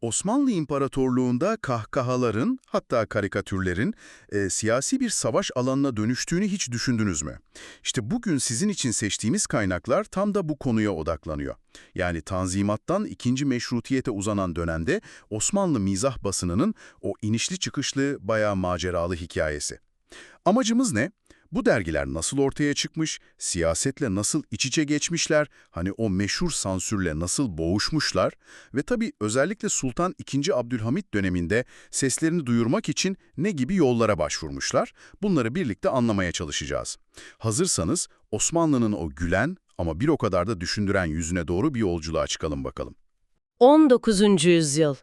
Osmanlı İmparatorluğu'nda kahkahaların, hatta karikatürlerin e, siyasi bir savaş alanına dönüştüğünü hiç düşündünüz mü? İşte bugün sizin için seçtiğimiz kaynaklar tam da bu konuya odaklanıyor. Yani Tanzimat'tan ikinci meşrutiyete uzanan dönemde Osmanlı mizah basınının o inişli çıkışlı bayağı maceralı hikayesi. Amacımız ne? Bu dergiler nasıl ortaya çıkmış, siyasetle nasıl iç içe geçmişler, hani o meşhur sansürle nasıl boğuşmuşlar ve tabii özellikle Sultan II. Abdülhamit döneminde seslerini duyurmak için ne gibi yollara başvurmuşlar, bunları birlikte anlamaya çalışacağız. Hazırsanız Osmanlı'nın o gülen ama bir o kadar da düşündüren yüzüne doğru bir yolculuğa çıkalım bakalım. 19. yüzyıl.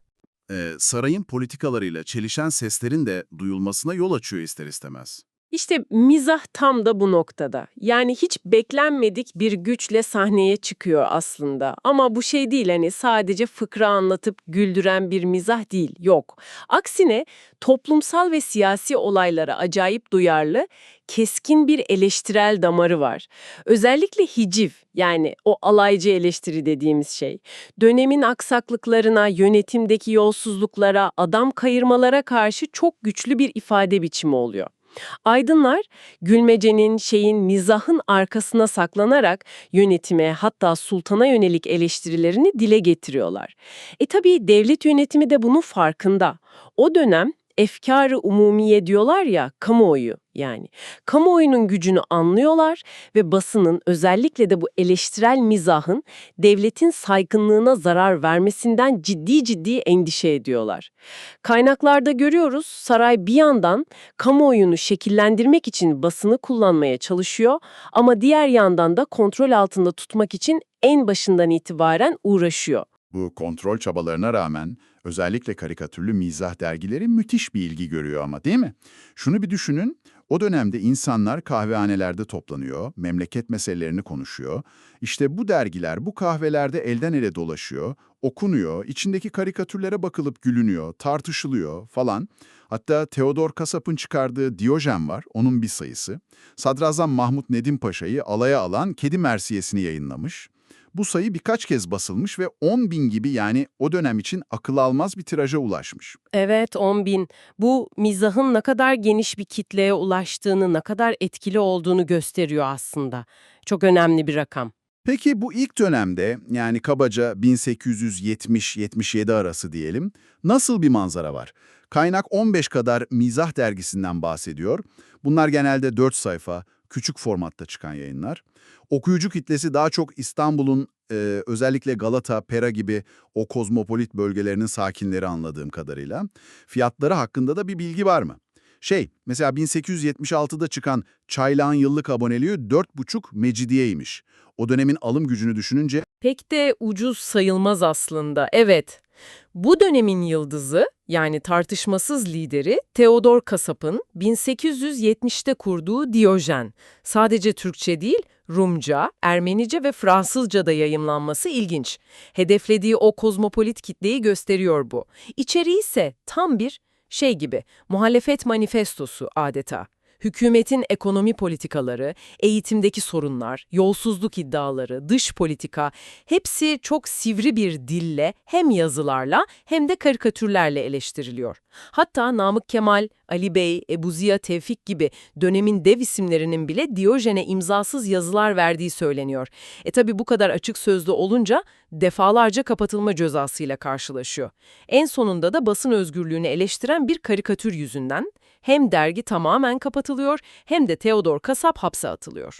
Ee, sarayın politikalarıyla çelişen seslerin de duyulmasına yol açıyor ister istemez. İşte mizah tam da bu noktada. Yani hiç beklenmedik bir güçle sahneye çıkıyor aslında. Ama bu şey değil hani sadece fıkra anlatıp güldüren bir mizah değil, yok. Aksine toplumsal ve siyasi olaylara acayip duyarlı, keskin bir eleştirel damarı var. Özellikle hiciv yani o alaycı eleştiri dediğimiz şey. Dönemin aksaklıklarına, yönetimdeki yolsuzluklara, adam kayırmalara karşı çok güçlü bir ifade biçimi oluyor. Aydınlar, gülmecenin, şeyin, mizahın arkasına saklanarak yönetime hatta sultana yönelik eleştirilerini dile getiriyorlar. E tabii devlet yönetimi de bunun farkında. O dönem efkarı umumiye diyorlar ya, kamuoyu yani. Kamuoyunun gücünü anlıyorlar ve basının özellikle de bu eleştirel mizahın devletin saygınlığına zarar vermesinden ciddi ciddi endişe ediyorlar. Kaynaklarda görüyoruz saray bir yandan kamuoyunu şekillendirmek için basını kullanmaya çalışıyor ama diğer yandan da kontrol altında tutmak için en başından itibaren uğraşıyor. Bu kontrol çabalarına rağmen özellikle karikatürlü mizah dergileri müthiş bir ilgi görüyor ama değil mi? Şunu bir düşünün, o dönemde insanlar kahvehanelerde toplanıyor, memleket meselelerini konuşuyor. İşte bu dergiler bu kahvelerde elden ele dolaşıyor, okunuyor, içindeki karikatürlere bakılıp gülünüyor, tartışılıyor falan. Hatta Theodor Kasap'ın çıkardığı Diyojen var, onun bir sayısı. Sadrazam Mahmut Nedim Paşa'yı alaya alan Kedi Mersiyesini yayınlamış. Bu sayı birkaç kez basılmış ve 10 bin gibi yani o dönem için akıl almaz bir tiraja ulaşmış. Evet 10 bin. Bu mizahın ne kadar geniş bir kitleye ulaştığını, ne kadar etkili olduğunu gösteriyor aslında. Çok önemli bir rakam. Peki bu ilk dönemde yani kabaca 1870-77 arası diyelim nasıl bir manzara var? Kaynak 15 kadar mizah dergisinden bahsediyor. Bunlar genelde 4 sayfa, küçük formatta çıkan yayınlar. Okuyucu kitlesi daha çok İstanbul'un e, özellikle Galata, Pera gibi o kozmopolit bölgelerinin sakinleri anladığım kadarıyla. Fiyatları hakkında da bir bilgi var mı? Şey, mesela 1876'da çıkan Çaylağın yıllık aboneliği 4,5 mecidiyeymiş. O dönemin alım gücünü düşününce Pek de ucuz sayılmaz aslında, evet. Bu dönemin yıldızı, yani tartışmasız lideri Theodor Kasap'ın 1870'te kurduğu Diyojen. Sadece Türkçe değil, Rumca, Ermenice ve Fransızca da yayımlanması ilginç. Hedeflediği o kozmopolit kitleyi gösteriyor bu. İçeriği ise tam bir şey gibi, muhalefet manifestosu adeta. Hükümetin ekonomi politikaları, eğitimdeki sorunlar, yolsuzluk iddiaları, dış politika hepsi çok sivri bir dille hem yazılarla hem de karikatürlerle eleştiriliyor. Hatta Namık Kemal, Ali Bey, Ebu Ziya Tevfik gibi dönemin dev isimlerinin bile Diyojen'e imzasız yazılar verdiği söyleniyor. E tabi bu kadar açık sözlü olunca defalarca kapatılma cezasıyla karşılaşıyor. En sonunda da basın özgürlüğünü eleştiren bir karikatür yüzünden hem dergi tamamen kapatılıyor hem de Theodor Kasap hapse atılıyor.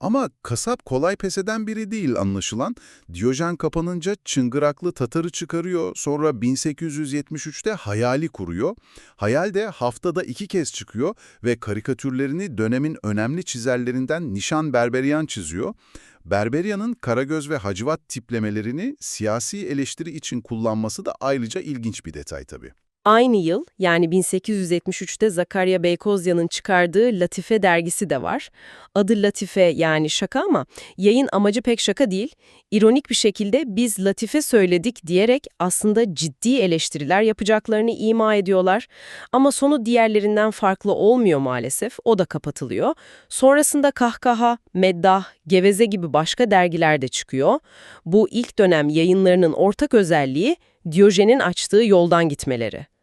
Ama kasap kolay pes eden biri değil anlaşılan. Diyojen kapanınca çıngıraklı Tatar'ı çıkarıyor, sonra 1873'te Hayali kuruyor. Hayal de haftada iki kez çıkıyor ve karikatürlerini dönemin önemli çizerlerinden Nişan Berberyan çiziyor. Berberyan'ın Karagöz ve Hacivat tiplemelerini siyasi eleştiri için kullanması da ayrıca ilginç bir detay tabii. Aynı yıl yani 1873'te Zakarya Beykozyan'ın çıkardığı Latife dergisi de var. Adı Latife yani şaka ama yayın amacı pek şaka değil. İronik bir şekilde biz Latife söyledik diyerek aslında ciddi eleştiriler yapacaklarını ima ediyorlar. Ama sonu diğerlerinden farklı olmuyor maalesef. O da kapatılıyor. Sonrasında Kahkaha, Meddah, Geveze gibi başka dergiler de çıkıyor. Bu ilk dönem yayınlarının ortak özelliği Diyojen'in açtığı yoldan gitmeleri.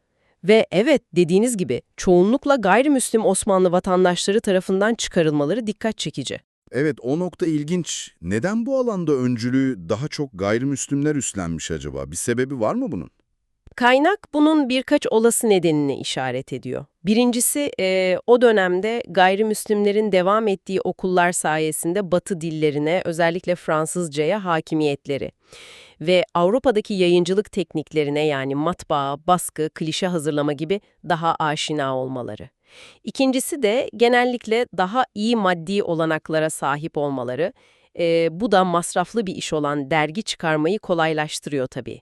Ve evet dediğiniz gibi çoğunlukla gayrimüslim Osmanlı vatandaşları tarafından çıkarılmaları dikkat çekici. Evet, o nokta ilginç. Neden bu alanda öncülüğü daha çok gayrimüslimler üstlenmiş acaba? Bir sebebi var mı bunun? Kaynak bunun birkaç olası nedenini işaret ediyor. Birincisi eee, o dönemde gayrimüslimlerin devam ettiği okullar sayesinde Batı dillerine özellikle Fransızcaya hakimiyetleri ve Avrupa'daki yayıncılık tekniklerine yani matbaa, baskı, klişe hazırlama gibi daha aşina olmaları. İkincisi de genellikle daha iyi maddi olanaklara sahip olmaları. Eee, bu da masraflı bir iş olan dergi çıkarmayı kolaylaştırıyor tabii.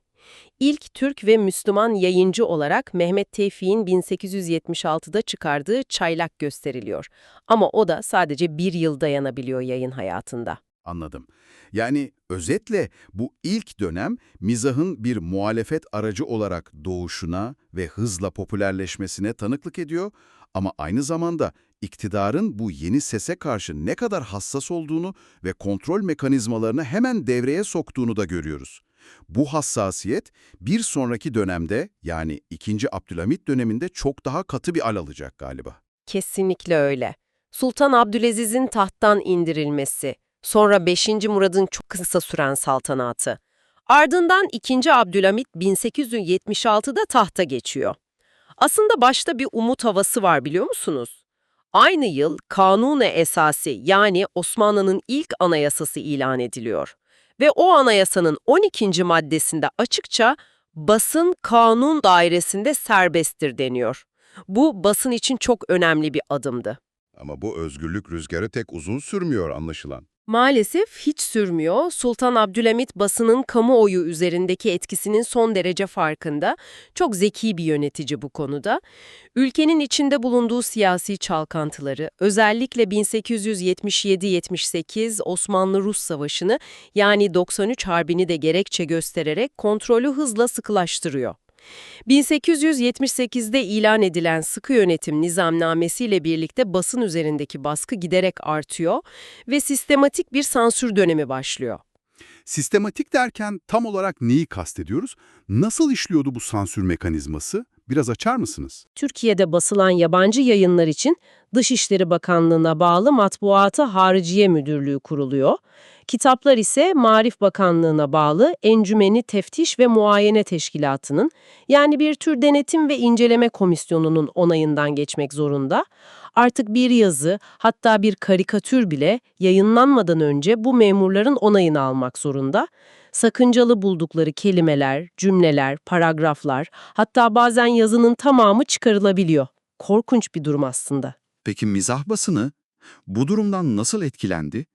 İlk Türk ve Müslüman yayıncı olarak Mehmet Tevfik'in 1876'da çıkardığı Çaylak gösteriliyor. Ama o da sadece bir yıl dayanabiliyor yayın hayatında. Anladım. Yani özetle bu ilk dönem mizahın bir muhalefet aracı olarak doğuşuna ve hızla popülerleşmesine tanıklık ediyor ama aynı zamanda iktidarın bu yeni sese karşı ne kadar hassas olduğunu ve kontrol mekanizmalarını hemen devreye soktuğunu da görüyoruz. Bu hassasiyet bir sonraki dönemde yani 2. Abdülhamit döneminde çok daha katı bir al alacak galiba. Kesinlikle öyle. Sultan Abdülaziz'in tahttan indirilmesi, sonra 5. Murad'ın çok kısa süren saltanatı. Ardından 2. Abdülhamit 1876'da tahta geçiyor. Aslında başta bir umut havası var biliyor musunuz? Aynı yıl Kanun-ı Esası yani Osmanlı'nın ilk anayasası ilan ediliyor. Ve o anayasanın 12. maddesinde açıkça basın kanun dairesinde serbesttir deniyor. Bu basın için çok önemli bir adımdı. Ama bu özgürlük rüzgarı tek uzun sürmüyor anlaşılan. Maalesef hiç sürmüyor. Sultan Abdülhamit basının kamuoyu üzerindeki etkisinin son derece farkında. Çok zeki bir yönetici bu konuda. Ülkenin içinde bulunduğu siyasi çalkantıları, özellikle 1877-78 Osmanlı-Rus Savaşı'nı yani 93 Harbi'ni de gerekçe göstererek kontrolü hızla sıkılaştırıyor. 1878'de ilan edilen sıkı yönetim nizamnamesiyle birlikte basın üzerindeki baskı giderek artıyor ve sistematik bir sansür dönemi başlıyor. Sistematik derken tam olarak neyi kastediyoruz? Nasıl işliyordu bu sansür mekanizması? Biraz açar mısınız? Türkiye'de basılan yabancı yayınlar için Dışişleri Bakanlığı'na bağlı Matbuatı Hariciye Müdürlüğü kuruluyor. Kitaplar ise Marif Bakanlığı'na bağlı Encümeni Teftiş ve Muayene Teşkilatı'nın yani bir tür denetim ve inceleme komisyonunun onayından geçmek zorunda. Artık bir yazı hatta bir karikatür bile yayınlanmadan önce bu memurların onayını almak zorunda. Sakıncalı buldukları kelimeler, cümleler, paragraflar hatta bazen yazının tamamı çıkarılabiliyor. Korkunç bir durum aslında. Peki mizah basını bu durumdan nasıl etkilendi?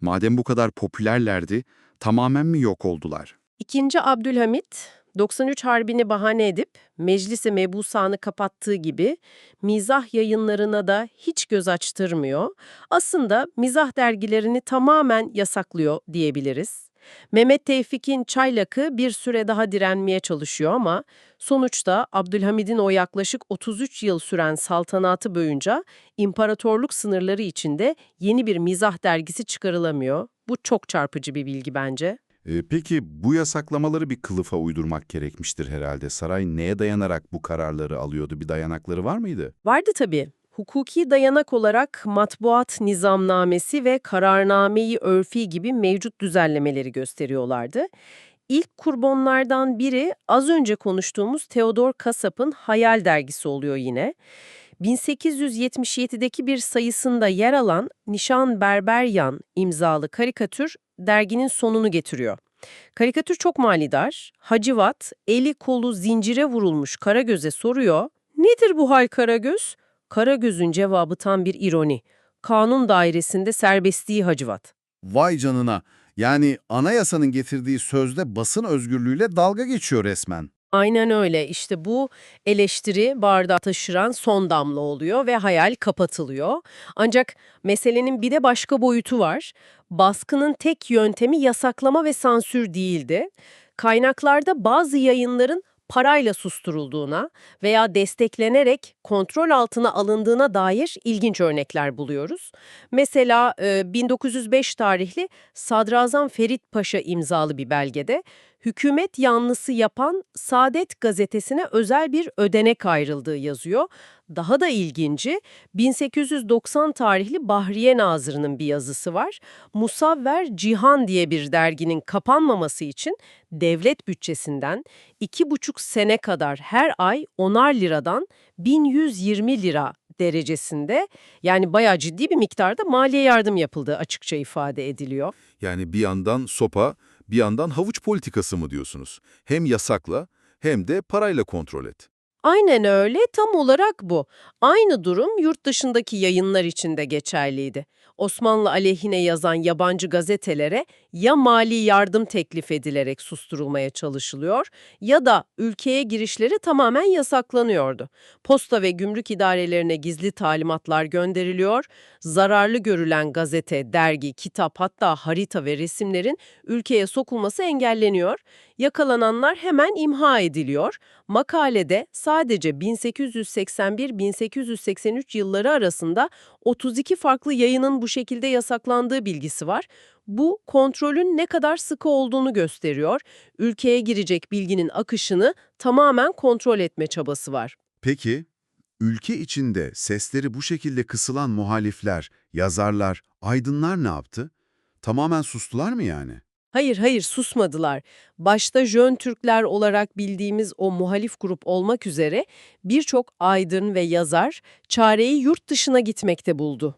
Madem bu kadar popülerlerdi, tamamen mi yok oldular? İkinci Abdülhamit, 93 Harbi'ni bahane edip meclisi mebusanı kapattığı gibi mizah yayınlarına da hiç göz açtırmıyor. Aslında mizah dergilerini tamamen yasaklıyor diyebiliriz. Mehmet Tevfik'in Çaylak'ı bir süre daha direnmeye çalışıyor ama sonuçta Abdülhamid'in o yaklaşık 33 yıl süren saltanatı boyunca imparatorluk sınırları içinde yeni bir mizah dergisi çıkarılamıyor. Bu çok çarpıcı bir bilgi bence. Ee, peki bu yasaklamaları bir kılıfa uydurmak gerekmiştir herhalde. Saray neye dayanarak bu kararları alıyordu? Bir dayanakları var mıydı? Vardı tabii. Hukuki dayanak olarak matbuat nizamnamesi ve kararnameyi örfi gibi mevcut düzenlemeleri gösteriyorlardı. İlk kurbonlardan biri az önce konuştuğumuz Theodor Kasap'ın Hayal dergisi oluyor yine. 1877'deki bir sayısında yer alan Nişan Berberyan imzalı karikatür derginin sonunu getiriyor. Karikatür çok manidar. Hacivat, eli kolu zincire vurulmuş Karagöz'e soruyor. Nedir bu hal Karagöz? Karagöz'ün cevabı tam bir ironi. Kanun dairesinde serbestliği Hacivat. Vay canına! Yani anayasanın getirdiği sözde basın özgürlüğüyle dalga geçiyor resmen. Aynen öyle. İşte bu eleştiri bardağı taşıran son damla oluyor ve hayal kapatılıyor. Ancak meselenin bir de başka boyutu var. Baskının tek yöntemi yasaklama ve sansür değildi. Kaynaklarda bazı yayınların parayla susturulduğuna veya desteklenerek kontrol altına alındığına dair ilginç örnekler buluyoruz. Mesela e, 1905 tarihli Sadrazam Ferit Paşa imzalı bir belgede hükümet yanlısı yapan Saadet gazetesine özel bir ödenek ayrıldığı yazıyor. Daha da ilginci 1890 tarihli Bahriye Nazırı'nın bir yazısı var. Musavver Cihan diye bir derginin kapanmaması için devlet bütçesinden 2,5 sene kadar her ay 10'ar liradan 1120 lira derecesinde yani bayağı ciddi bir miktarda maliye yardım yapıldığı açıkça ifade ediliyor. Yani bir yandan sopa, bir yandan havuç politikası mı diyorsunuz? Hem yasakla hem de parayla kontrol et. Aynen öyle, tam olarak bu. Aynı durum yurt dışındaki yayınlar için de geçerliydi. Osmanlı aleyhine yazan yabancı gazetelere ya mali yardım teklif edilerek susturulmaya çalışılıyor ya da ülkeye girişleri tamamen yasaklanıyordu. Posta ve gümrük idarelerine gizli talimatlar gönderiliyor, zararlı görülen gazete, dergi, kitap hatta harita ve resimlerin ülkeye sokulması engelleniyor, yakalananlar hemen imha ediliyor. Makalede sadece 1881-1883 yılları arasında 32 farklı yayının bu şekilde yasaklandığı bilgisi var. Bu kontrolün ne kadar sıkı olduğunu gösteriyor. Ülkeye girecek bilginin akışını tamamen kontrol etme çabası var. Peki, ülke içinde sesleri bu şekilde kısılan muhalifler, yazarlar, aydınlar ne yaptı? Tamamen sustular mı yani? Hayır hayır susmadılar. Başta Jön Türkler olarak bildiğimiz o muhalif grup olmak üzere birçok aydın ve yazar çareyi yurt dışına gitmekte buldu.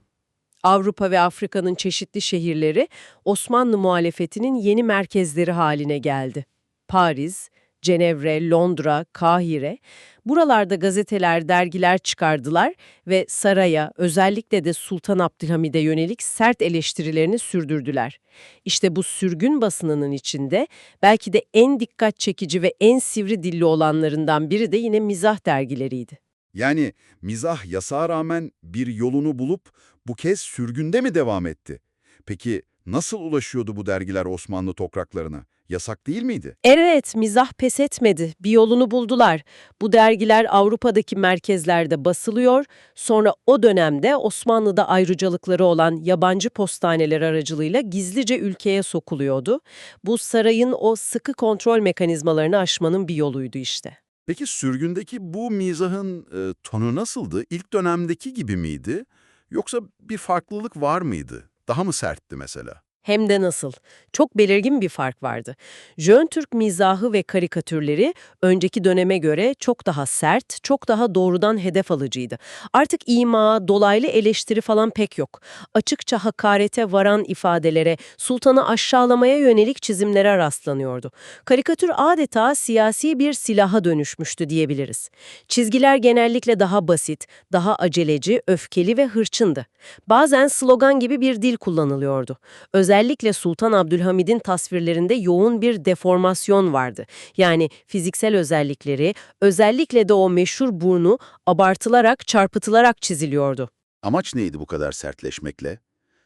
Avrupa ve Afrika'nın çeşitli şehirleri Osmanlı muhalefetinin yeni merkezleri haline geldi. Paris, Cenevre, Londra, Kahire, buralarda gazeteler, dergiler çıkardılar ve saraya, özellikle de Sultan Abdülhamid'e yönelik sert eleştirilerini sürdürdüler. İşte bu sürgün basınının içinde belki de en dikkat çekici ve en sivri dilli olanlarından biri de yine mizah dergileriydi. Yani mizah yasağa rağmen bir yolunu bulup bu kez sürgünde mi devam etti? Peki nasıl ulaşıyordu bu dergiler Osmanlı topraklarına? Yasak değil miydi? Evet, mizah pes etmedi. Bir yolunu buldular. Bu dergiler Avrupa'daki merkezlerde basılıyor. Sonra o dönemde Osmanlı'da ayrıcalıkları olan yabancı postaneler aracılığıyla gizlice ülkeye sokuluyordu. Bu sarayın o sıkı kontrol mekanizmalarını aşmanın bir yoluydu işte. Peki sürgündeki bu mizahın e, tonu nasıldı? İlk dönemdeki gibi miydi? Yoksa bir farklılık var mıydı? Daha mı sertti mesela? Hem de nasıl. Çok belirgin bir fark vardı. Jön Türk mizahı ve karikatürleri önceki döneme göre çok daha sert, çok daha doğrudan hedef alıcıydı. Artık ima, dolaylı eleştiri falan pek yok. Açıkça hakarete varan ifadelere, sultanı aşağılamaya yönelik çizimlere rastlanıyordu. Karikatür adeta siyasi bir silaha dönüşmüştü diyebiliriz. Çizgiler genellikle daha basit, daha aceleci, öfkeli ve hırçındı. Bazen slogan gibi bir dil kullanılıyordu. Özellikle Sultan Abdülhamid'in tasvirlerinde yoğun bir deformasyon vardı. Yani fiziksel özellikleri, özellikle de o meşhur burnu abartılarak, çarpıtılarak çiziliyordu. Amaç neydi bu kadar sertleşmekle?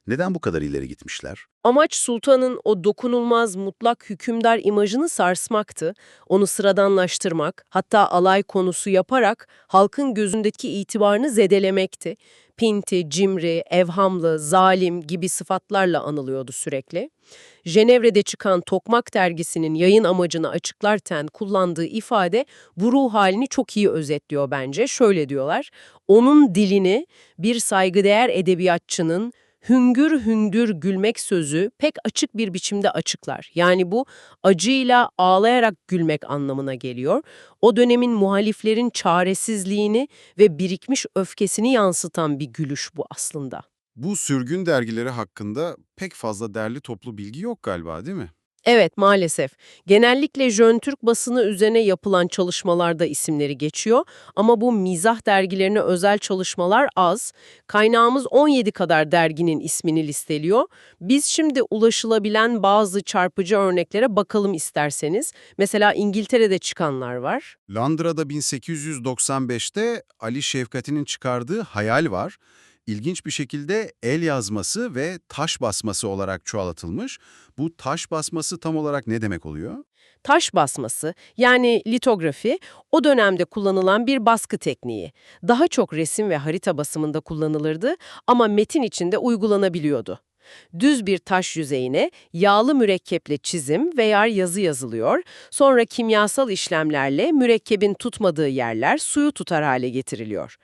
Neden bu kadar ileri gitmişler? Amaç sultanın o dokunulmaz mutlak hükümdar imajını sarsmaktı, onu sıradanlaştırmak, hatta alay konusu yaparak halkın gözündeki itibarını zedelemekti. Pinti, cimri, evhamlı, zalim gibi sıfatlarla anılıyordu sürekli. Cenevre'de çıkan Tokmak dergisinin yayın amacını açıklarken kullandığı ifade bu ruh halini çok iyi özetliyor bence. Şöyle diyorlar, onun dilini bir saygıdeğer edebiyatçının hüngür hüngür gülmek sözü pek açık bir biçimde açıklar. Yani bu acıyla ağlayarak gülmek anlamına geliyor. O dönemin muhaliflerin çaresizliğini ve birikmiş öfkesini yansıtan bir gülüş bu aslında. Bu sürgün dergileri hakkında pek fazla derli toplu bilgi yok galiba değil mi? Evet maalesef. Genellikle Jön Türk basını üzerine yapılan çalışmalarda isimleri geçiyor ama bu mizah dergilerine özel çalışmalar az. Kaynağımız 17 kadar derginin ismini listeliyor. Biz şimdi ulaşılabilen bazı çarpıcı örneklere bakalım isterseniz. Mesela İngiltere'de çıkanlar var. Londra'da 1895'te Ali Şefkati'nin çıkardığı Hayal var. İlginç bir şekilde el yazması ve taş basması olarak çoğaltılmış. Bu taş basması tam olarak ne demek oluyor? Taş basması yani litografi o dönemde kullanılan bir baskı tekniği. Daha çok resim ve harita basımında kullanılırdı ama metin içinde uygulanabiliyordu. Düz bir taş yüzeyine yağlı mürekkeple çizim veya yazı yazılıyor. Sonra kimyasal işlemlerle mürekkebin tutmadığı yerler suyu tutar hale getiriliyor.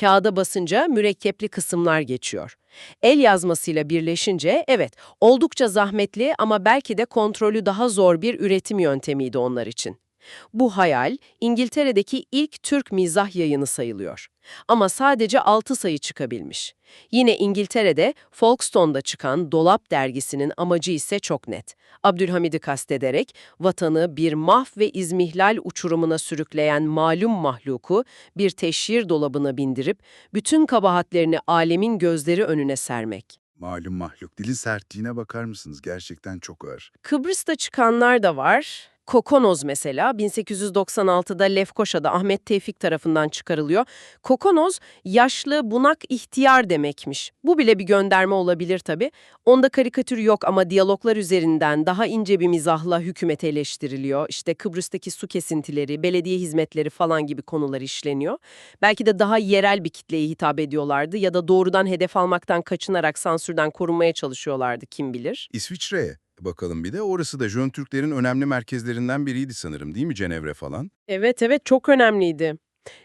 Kağıda basınca mürekkepli kısımlar geçiyor. El yazmasıyla birleşince evet oldukça zahmetli ama belki de kontrolü daha zor bir üretim yöntemiydi onlar için. Bu hayal İngiltere'deki ilk Türk mizah yayını sayılıyor. Ama sadece 6 sayı çıkabilmiş. Yine İngiltere'de Folkestone'da çıkan Dolap dergisinin amacı ise çok net. Abdülhamid'i kastederek vatanı bir mah ve izmihlal uçurumuna sürükleyen malum mahluku bir teşhir dolabına bindirip bütün kabahatlerini alemin gözleri önüne sermek. Malum mahluk dilin sertliğine bakar mısınız? Gerçekten çok ağır. Kıbrıs'ta çıkanlar da var. Kokonoz mesela 1896'da Lefkoşa'da Ahmet Tevfik tarafından çıkarılıyor. Kokonoz yaşlı, bunak, ihtiyar demekmiş. Bu bile bir gönderme olabilir tabii. Onda karikatür yok ama diyaloglar üzerinden daha ince bir mizahla hükümet eleştiriliyor. İşte Kıbrıs'taki su kesintileri, belediye hizmetleri falan gibi konular işleniyor. Belki de daha yerel bir kitleye hitap ediyorlardı ya da doğrudan hedef almaktan kaçınarak sansürden korunmaya çalışıyorlardı kim bilir. İsviçre'ye bakalım bir de. Orası da Jön Türklerin önemli merkezlerinden biriydi sanırım değil mi Cenevre falan? Evet evet çok önemliydi.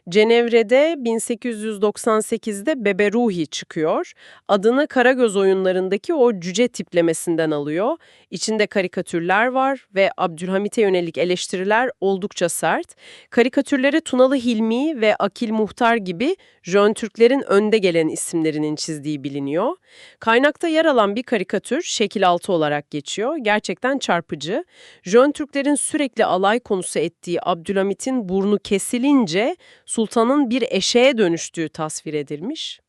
Cenevre'de 1898'de Beberuhi çıkıyor. Adını Karagöz oyunlarındaki o cüce tiplemesinden alıyor. İçinde karikatürler var ve Abdülhamit'e yönelik eleştiriler oldukça sert. Karikatürleri Tunalı Hilmi ve Akil Muhtar gibi Jön Türklerin önde gelen isimlerinin çizdiği biliniyor. Kaynakta yer alan bir karikatür şekil altı olarak geçiyor. Gerçekten çarpıcı. Jön Türklerin sürekli alay konusu ettiği Abdülhamit'in burnu kesilince sultanın bir eşeğe dönüştüğü tasvir edilmiş.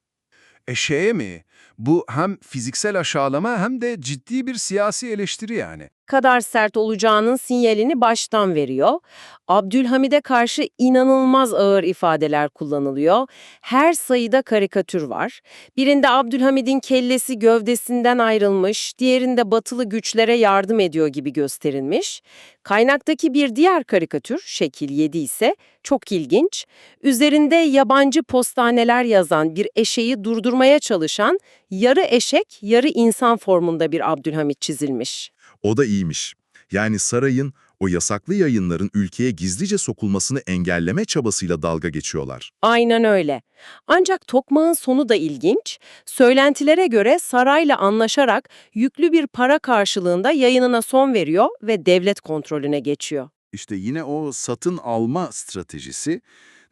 Eşeğe mi? Bu hem fiziksel aşağılama hem de ciddi bir siyasi eleştiri yani. Kadar sert olacağının sinyalini baştan veriyor. Abdülhamid'e karşı inanılmaz ağır ifadeler kullanılıyor. Her sayıda karikatür var. Birinde Abdülhamid'in kellesi gövdesinden ayrılmış, diğerinde batılı güçlere yardım ediyor gibi gösterilmiş. Kaynaktaki bir diğer karikatür, şekil 7 ise çok ilginç. Üzerinde yabancı postaneler yazan bir eşeği durdurmaya çalışan yarı eşek, yarı insan formunda bir Abdülhamid çizilmiş. O da iyiymiş. Yani sarayın o yasaklı yayınların ülkeye gizlice sokulmasını engelleme çabasıyla dalga geçiyorlar. Aynen öyle. Ancak tokmağın sonu da ilginç. Söylentilere göre sarayla anlaşarak yüklü bir para karşılığında yayınına son veriyor ve devlet kontrolüne geçiyor. İşte yine o satın alma stratejisi.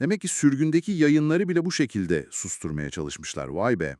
Demek ki sürgündeki yayınları bile bu şekilde susturmaya çalışmışlar. Vay be.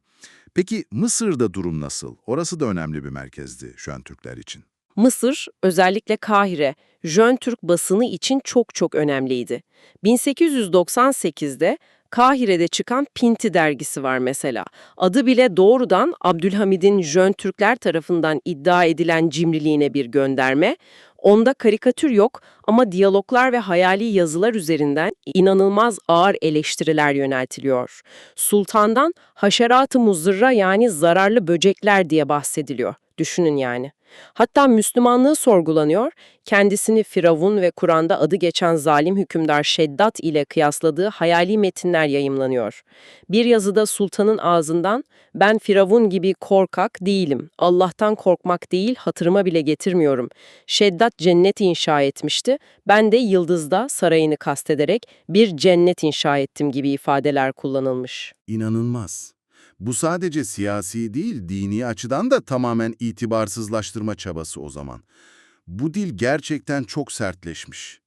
Peki Mısır'da durum nasıl? Orası da önemli bir merkezdi şu an Türkler için. Mısır, özellikle Kahire, Jön Türk basını için çok çok önemliydi. 1898'de Kahire'de çıkan Pinti dergisi var mesela. Adı bile doğrudan Abdülhamid'in Jön Türkler tarafından iddia edilen cimriliğine bir gönderme. Onda karikatür yok ama diyaloglar ve hayali yazılar üzerinden inanılmaz ağır eleştiriler yöneltiliyor. Sultandan haşerat-ı muzırra yani zararlı böcekler diye bahsediliyor. Düşünün yani. Hatta Müslümanlığı sorgulanıyor, kendisini Firavun ve Kur'an'da adı geçen zalim hükümdar Şeddat ile kıyasladığı hayali metinler yayımlanıyor. Bir yazıda sultanın ağzından ben Firavun gibi korkak değilim, Allah'tan korkmak değil hatırıma bile getirmiyorum. Şeddat cennet inşa etmişti, ben de yıldızda sarayını kastederek bir cennet inşa ettim gibi ifadeler kullanılmış. İnanılmaz. Bu sadece siyasi değil, dini açıdan da tamamen itibarsızlaştırma çabası o zaman. Bu dil gerçekten çok sertleşmiş.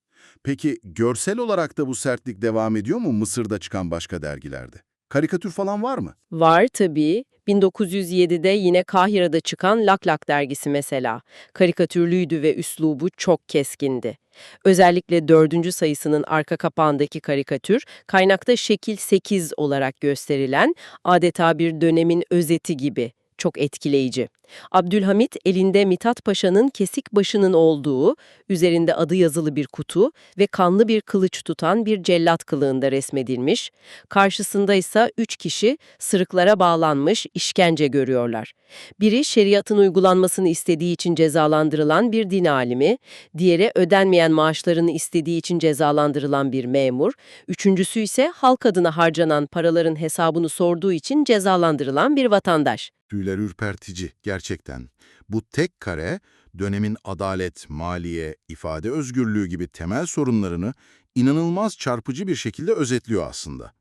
Peki görsel olarak da bu sertlik devam ediyor mu Mısır'da çıkan başka dergilerde? Karikatür falan var mı? Var tabii. 1907'de yine Kahire'de çıkan Lak Lak dergisi mesela. Karikatürlüydü ve üslubu çok keskindi. Özellikle dördüncü sayısının arka kapağındaki karikatür, kaynakta şekil 8 olarak gösterilen adeta bir dönemin özeti gibi. Çok etkileyici. Abdülhamit elinde Mithat Paşa'nın kesik başının olduğu, üzerinde adı yazılı bir kutu ve kanlı bir kılıç tutan bir cellat kılığında resmedilmiş. Karşısında ise üç kişi sırıklara bağlanmış işkence görüyorlar. Biri şeriatın uygulanmasını istediği için cezalandırılan bir din alimi, diğeri ödenmeyen maaşlarını istediği için cezalandırılan bir memur, üçüncüsü ise halk adına harcanan paraların hesabını sorduğu için cezalandırılan bir vatandaş. Tüyler ürpertici gerçekten. Bu tek kare dönemin adalet, maliye, ifade özgürlüğü gibi temel sorunlarını inanılmaz çarpıcı bir şekilde özetliyor aslında.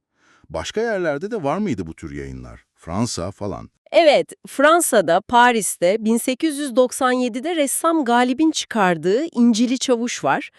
Başka yerlerde de var mıydı bu tür yayınlar? Fransa falan. Evet, Fransa'da, Paris'te 1897'de ressam Galip'in çıkardığı İncili Çavuş var.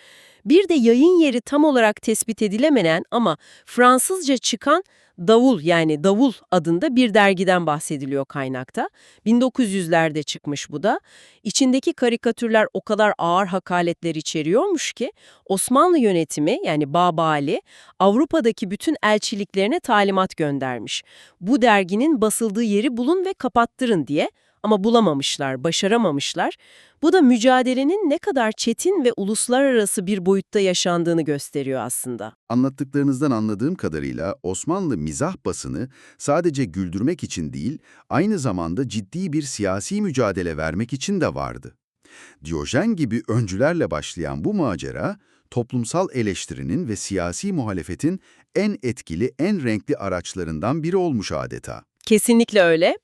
Bir de yayın yeri tam olarak tespit edilemeyen ama Fransızca çıkan Davul yani Davul adında bir dergiden bahsediliyor kaynakta. 1900'lerde çıkmış bu da. İçindeki karikatürler o kadar ağır hakaretler içeriyormuş ki Osmanlı yönetimi yani Babali Avrupa'daki bütün elçiliklerine talimat göndermiş. Bu derginin basıldığı yeri bulun ve kapattırın diye ama bulamamışlar, başaramamışlar. Bu da mücadelenin ne kadar çetin ve uluslararası bir boyutta yaşandığını gösteriyor aslında. Anlattıklarınızdan anladığım kadarıyla Osmanlı mizah basını sadece güldürmek için değil, aynı zamanda ciddi bir siyasi mücadele vermek için de vardı. Diyojen gibi öncülerle başlayan bu macera, toplumsal eleştirinin ve siyasi muhalefetin en etkili, en renkli araçlarından biri olmuş adeta. Kesinlikle öyle.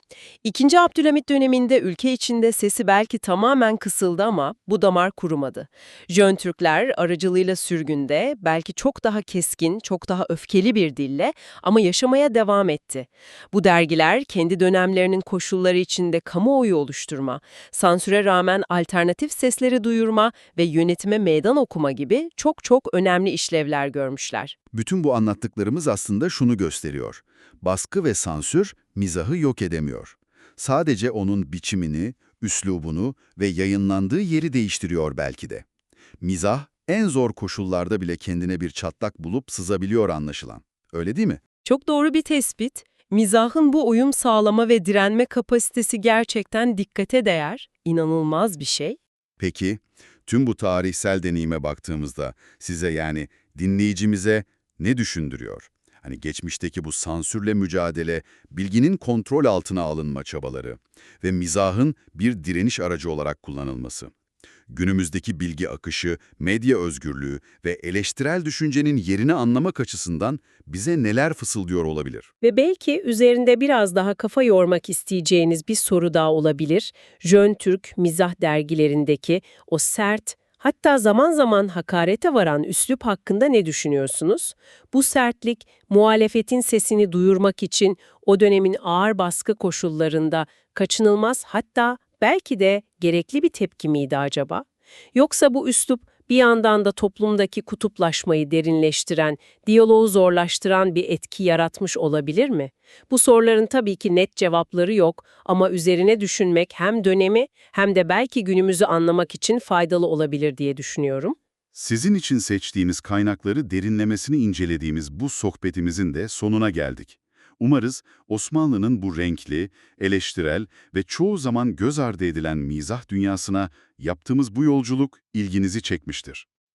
İkinci Abdülhamit döneminde ülke içinde sesi belki tamamen kısıldı ama bu damar kurumadı. Jön Türkler aracılığıyla sürgünde belki çok daha keskin, çok daha öfkeli bir dille ama yaşamaya devam etti. Bu dergiler kendi dönemlerinin koşulları içinde kamuoyu oluşturma, sansüre rağmen alternatif sesleri duyurma ve yönetime meydan okuma gibi çok çok önemli işlevler görmüşler. Bütün bu anlattıklarımız aslında şunu gösteriyor. Baskı ve sansür mizahı yok edemiyor. Sadece onun biçimini, üslubunu ve yayınlandığı yeri değiştiriyor belki de. Mizah en zor koşullarda bile kendine bir çatlak bulup sızabiliyor anlaşılan. Öyle değil mi? Çok doğru bir tespit. Mizahın bu uyum sağlama ve direnme kapasitesi gerçekten dikkate değer, inanılmaz bir şey. Peki, tüm bu tarihsel deneyime baktığımızda size yani dinleyicimize ne düşündürüyor? Hani geçmişteki bu sansürle mücadele, bilginin kontrol altına alınma çabaları ve mizahın bir direniş aracı olarak kullanılması. Günümüzdeki bilgi akışı, medya özgürlüğü ve eleştirel düşüncenin yerini anlamak açısından bize neler fısıldıyor olabilir? Ve belki üzerinde biraz daha kafa yormak isteyeceğiniz bir soru daha olabilir. Jön Türk mizah dergilerindeki o sert, hatta zaman zaman hakarete varan üslup hakkında ne düşünüyorsunuz? Bu sertlik, muhalefetin sesini duyurmak için o dönemin ağır baskı koşullarında kaçınılmaz hatta belki de gerekli bir tepki miydi acaba? Yoksa bu üslup bir yandan da toplumdaki kutuplaşmayı derinleştiren, diyaloğu zorlaştıran bir etki yaratmış olabilir mi? Bu soruların tabii ki net cevapları yok ama üzerine düşünmek hem dönemi hem de belki günümüzü anlamak için faydalı olabilir diye düşünüyorum. Sizin için seçtiğimiz kaynakları derinlemesini incelediğimiz bu sohbetimizin de sonuna geldik. Umarız Osmanlı'nın bu renkli, eleştirel ve çoğu zaman göz ardı edilen mizah dünyasına yaptığımız bu yolculuk ilginizi çekmiştir.